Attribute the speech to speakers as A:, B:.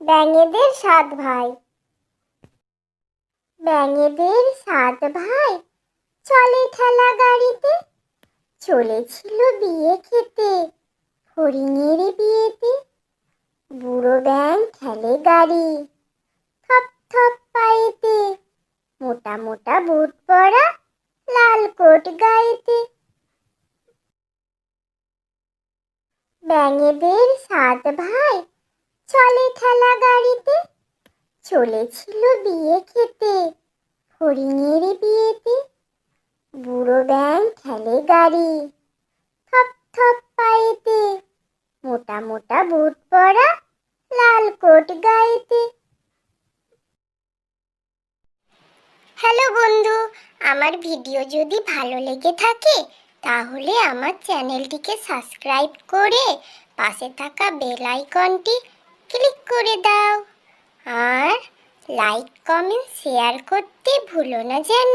A: ব্যাঙেদের সাত ভাই। ব্যাঙেদের সাত ভাই চলে ঠেলা গাড়িতে, চলেছিল বিয়ে খেতে, হরিণের বিয়েতে। বুড়ো ব্যাং ঠেলে গাড়ি, থপ থপ পায়েতে, মোটা মোটা বুট পরা লাল কোট গায়েতে। ব্যাঙেদের সাত ভাই। চলে ঠেলা গাড়িতে, চলেছিল বিয়ে খেতে। হরিণের বিয়েতে, বুড়ো ব্যাং ঠেলে গাড়ি। থপ থপ পায়েতে, মোটা মোটা বুট পরা লাল কোট গায়েতে। হ্যালো বন্ধু, আমার ভিডিও যদি ভালো লেগে থাকে তাহলে আমার চ্যানেলটিকে সাবস্ক্রাইব করে পাশে থাকা বেল আইকনটি ক্লিক করে দাও। আর লাইক, কমেন্ট, শেয়ার করতে ভুলো না যেন।